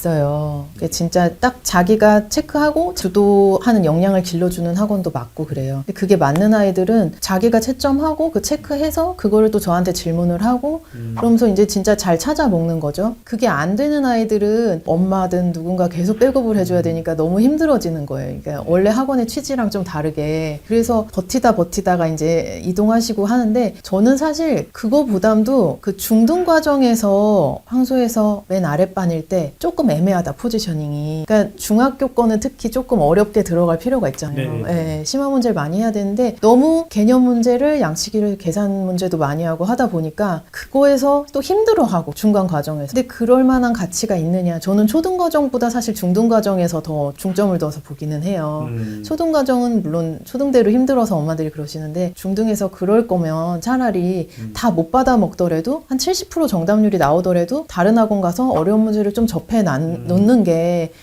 있어요. 그게 진짜 딱 자기가 체크하고 주도하는 역량을 길러주는 학원도 맞고 그래요. 그게 맞는 아이들은 자기가 채점하고 그 체크해서 그거를 또 저한테 질문을 하고 그러면서 이제 진짜 잘 찾아 먹는 거죠. 그게 안 되는 아이들은 엄마든 누군가 계속 백업을 해줘야 되니까 너무 힘들어지는 거예요. 그러니까 원래 학원의 취지랑 좀 다르게 그래서 버티다 버티다가 이제 이동하시고 하는데 저는 사실 그거 부담도 그 중등 과정에서 황소에서 맨 아랫반일 때 조금 애매하다 포지셔닝이. 그러니까 중학교 거는 특히 조금 어렵게 들어갈 필요가 있잖아요. 네. 예, 심화 문제를 많이 해야 되는데 너무 개념 문제를 양치기를 계산 문제도 많이 하고 하다 보니까 그거에서 또 힘들어하고 중간 과정에서 근데 그럴 만한 가치가 있느냐 저는 초등 과정보다 사실 중등 과정에서 더 중점을 둬서 보기는 해요. 음. 초등 과정은 물론 초등대로 힘들어서 엄마들이 그러시는데 중등에서 그럴 거면 차라리 음. 다못 받아 먹더라도 한 70% 정답률이 나오더라도 다른 학원 가서 어려운 문제를 좀 접해 난- 음. 놓는 게